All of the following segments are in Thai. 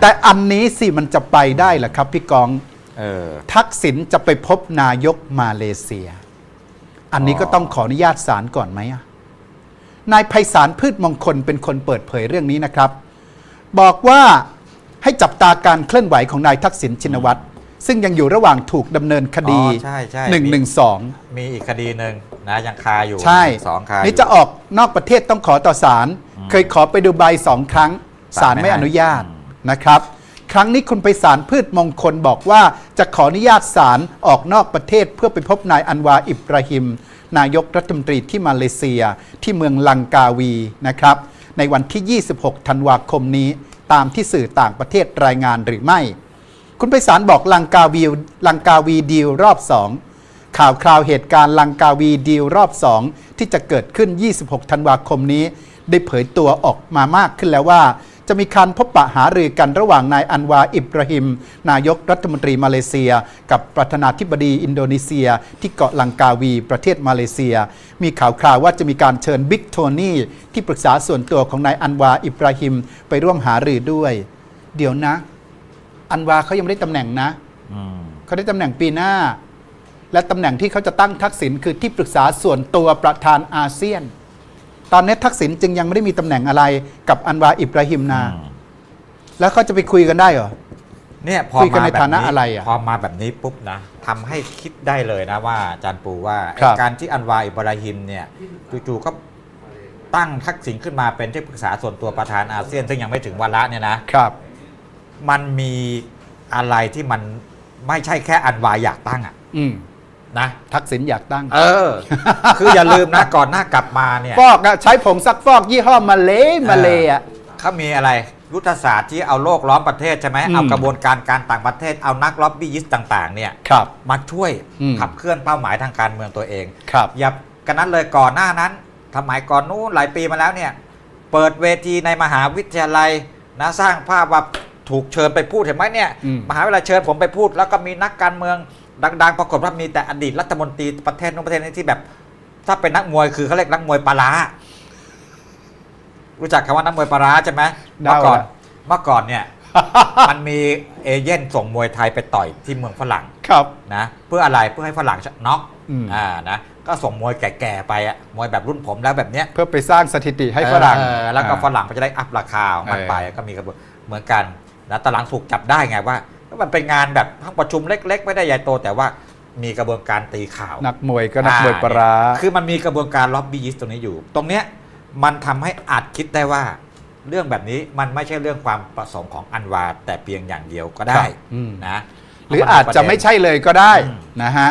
แต่อันนี้สิมันจะไปได้เหรอครับพี่กองเออทักษิณจะไปพบนายกมาเลเซีย อันนี้ก็ต้องขออนุญาตศาลก่อนไหมอะนายไพศาลพืชมงคลเป็นคนเปิดเผยเรื่องนี้นะครับ บอกว่าให้จับตาการเคลื่อนไหวของนายทักษิณชินวัตรซึ่งยังอยู่ระหว่างถูกดำเนินคดี อ๋อใช่ใช่112 มีอีกคดีหนึ่งนะยังคาอยู่ใช่สองคานี่อยู่จะออกนอกประเทศต้องขอต่อศาลเคยขอไปดูใบสองครั้งศาลศาลไม่ไม่อนุญาตให้ นะครับ ครั้งนี้คุณไปศาลพืชมงคลบอกว่าจะขออนุญาตศาลออกนอกประเทศเพื่อไปพบนายอันวาอิบราฮิม นายกรัฐมนตรีที่มาเลเซีย ที่เมืองลังกาวีนะครับ ในวันที่ 26 ธันวาคมนี้ ตามที่สื่อต่างประเทศรายงานหรือไม่ คุณไปสารบอกลังกาวีลังกาวีดีลรอบสองข่าวคราวเหตุการณ์ลังกาวีดีลรอบสองที่จะเกิดขึ้น 26 ธันวาคมนี้ ได้เผยตัวออกมามากขึ้นแล้วว่า จะมีการพบปะหารือกันระหว่างนายอันวาอิบราฮิม นายกรัฐมนตรีมาเลเซีย กับประธานาธิบดีอินโดนีเซีย ที่เกาะลังกาวีประเทศมาเลเซีย มีข่าวคราวว่าจะมีการเชิญบิ๊กโทนี่ที่ปรึกษาส่วนตัวของนายอันวาอิบราฮิม ไปร่วมหารือด้วย เดี๋ยวนะ อันวาเขายังไม่ได้ตำแหน่งนะอเขาได้ตำแหน่งปีหน้า และตำแหน่งที่เขาจะตั้งทักษิณคือที่ปรึกษาส่วนตัวประธานอาเซียน ตอนนี้ทักษิณจึงยังไม่ได้มีตำแหน่งอะไรกับอันวาอิบราฮิมนาอืมแล้วเขาจะไปคุยกันได้เหรอเนี่ยพอคุยกันมาในแบบฐานะอะไรอะพอมาแบบนี้ปุ๊บนะทำให้คิดได้เลยนะว่าอาจารย์ปูว่าไอ้ครับการที่อันวาอิบราฮิมเนี่ยจู่ๆก็ตั้งทักษิณขึ้นมาเป็นที่ปรึกษาส่วนตัวประธานอาเซียน ซึ่งยังไม่ถึงวาระเนี่ยนะครับ มันมีอะไรที่มันไม่ใช่แค่อันวาอยากตั้งอะอืม นะทักษิณอยากตั้ง เออ คืออย่าลืมนะก่อนหน้ากลับมาเนี่ยฟอกอะใช้ผงซักฟอกยี่ห้อมาเลมาเลอะเขามีอะไรยุทธศาสตร์ที่เอาโลกล้อมประเทศใช่ไหมอืมเอากระบวนการการต่างประเทศเอานักล็อบบี้ยิสต์ต่างๆเนี่ยครับมาช่วยอืมขับเคลื่อนเป้าหมายทางการเมืองตัวเองครับอย่ากันนั้นเลยก่อนหน้านั้นสมัยก่อนนู้นหลายปีมาแล้วเนี่ยเปิดเวทีในมหาวิทยาลัยนะสร้างภาพว่าถูกเชิญไปพูดเห็นไหมเนี่ยอืมมหาวิทยาลัยเชิญผมไปพูด แล้วก็มีนักการเมือง ดังๆปรากฏว่ามีแต่อดีตรัฐมนตรีประเทศนู้นประเทศนี้ที่แบบ ถ้าเป็นนักมวยคือเขาเรียกนักมวยปลาร้ารู้จักคำว่านักมวยปลาร้าใช่ไหมเมื่อก่อนเดาอะเมื่อก่อนเนี่ยมันมีเอเย่นส่งมวยไทยไปต่อยที่เมืองฝรั่งครับนะเพื่ออะไรเพื่อให้ฝรั่งน็อกอืมอ่านะก็ส่งมวยแก่ๆไปอะมวยแบบรุ่นผมแล้วแบบเนี้ยเพื่อไปสร้างสถิติให้ฝรั่งเออแล้วก็อ่าฝรั่งก็จะได้อัพราคาของมันเออไปก็มีกระบวนเหมือนกันนะแต่หลังถูกจับได้ไงว่าก็ มันเป็นงานแบบห้องประชุมเล็ก ๆ ไม่ได้ใหญ่โต แต่ว่ามีกระบวนการตีข่าว นักมวยก็นักมวยปลาร้าอ่คือมันมีกระบวนการล็อบบี้ยิสต์ตรงนี้อยู่ ตรงเนี้ยมันทำให้อาจคิดได้ว่า เรื่องแบบนี้มันไม่ใช่เรื่องความประสงค์ของอันวาแต่เพียงอย่างเดียวก็ได้ครับอืมนะหรืออาจจะไม่ใช่เลยก็ได้อืมนะฮะ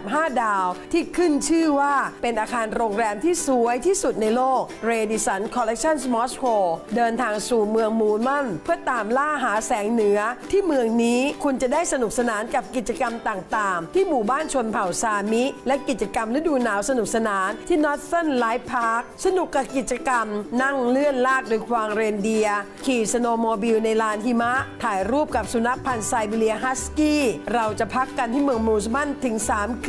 5 ดาว ที่ขึ้นชื่อว่าเป็นอาคารโรงแรมที่สวยที่สุดในโลก r a d i s o n Collection Moscow เดินทางสู่เมืองมูนมัน เพื่อตามล่าหาแสงเหนือ ที่เมืองนี้คุณจะได้สนุกสนานกับกิจกรรมต่างๆ ที่หมู่บ้านชนเผ่าซามิ และกิจกรรมฤดูหนาวสนุกสนานที่ Northern Light Park สนุกกับกิจกรรม นั่งเลื่อนลากโดยควางเรนเดีย ขี่สโนโมบิลในลานหิมะ ถ่ายรูปกับสุนัขพันธุ์ไซบีเรียฮัสกี้ เราจะพักกันที่เมืองมูสมันถึง 3 ค